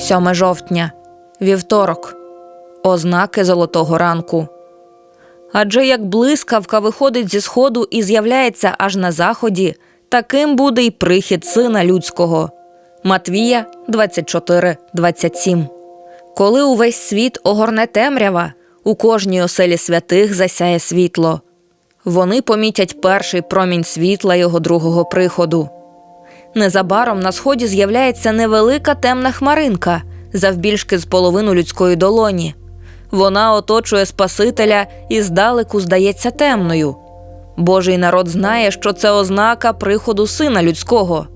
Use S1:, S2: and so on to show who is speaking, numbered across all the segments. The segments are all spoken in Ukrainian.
S1: 7 жовтня, вівторок, ознаки золотого ранку. Адже як блискавка виходить зі сходу і з'являється аж на заході, таким буде й прихід сина людського. Матвія 24, 27. Коли увесь світ огорне темрява, у кожній оселі святих засяє світло. Вони помітять перший промінь світла його другого приходу. Незабаром на сході з'являється невелика темна хмаринка, завбільшки з половину людської долоні. Вона оточує Спасителя і здалеку здається темною. Божий народ знає, що це ознака приходу сина людського.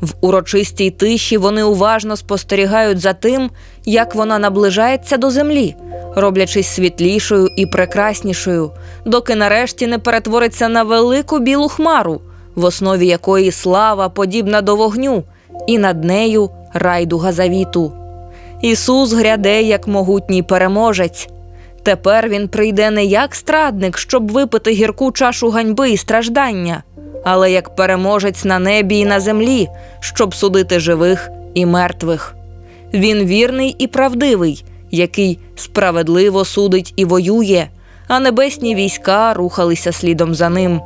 S1: В урочистій тиші вони уважно спостерігають за тим, як вона наближається до землі, роблячись світлішою і прекраснішою, доки нарешті не перетвориться на велику білу хмару, в основі якої слава подібна до вогню, і над нею райдуга завіту. Ісус гряде як могутній переможець. Тепер він прийде не як страдник, щоб випити гірку чашу ганьби і страждання, але як переможець на небі і на землі, щоб судити живих і мертвих. Він вірний і правдивий, який справедливо судить і воює, а небесні війська рухалися слідом за ним.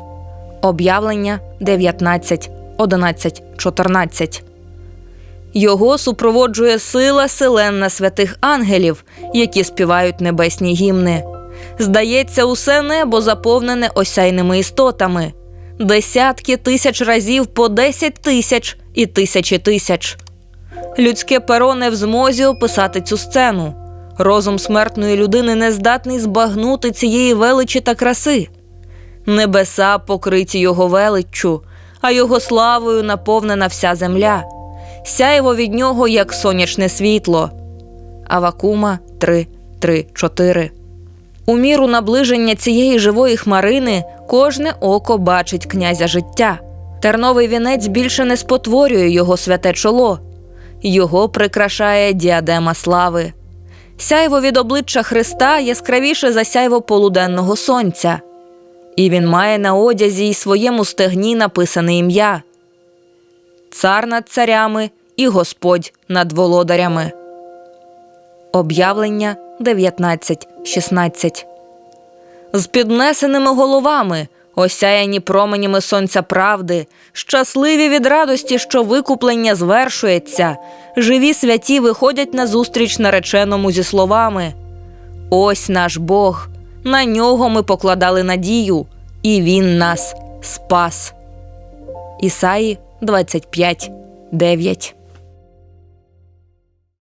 S1: Об'явлення 19, 11, 14 його супроводжує сила селенна святих ангелів, які співають небесні гімни. Здається, усе небо заповнене осяйними істотами, десятки тисяч разів по десять тисяч і тисячі тисяч. Людське перо не в змозі описати цю сцену. Розум смертної людини не здатний збагнути цієї величі та краси. Небеса покриті його величчю, а його славою наповнена вся земля сяєво від нього, як сонячне світло. Авакума 3, 3, 4. У міру наближення цієї живої хмарини кожне око бачить князя життя. Терновий вінець більше не спотворює його святе чоло, його прикрашає діадема слави. Сяйво від обличчя Христа яскравіше за сяйво полуденного сонця, і він має на одязі й своєму стегні написане ім'я цар над царями і Господь над володарями. Об'явлення 19.16 З піднесеними головами, осяяні променями сонця правди, щасливі від радості, що викуплення звершується, живі святі виходять на зустріч нареченому зі словами Ось наш Бог, на нього ми покладали надію, і Він нас спас. Ісаї 25, 9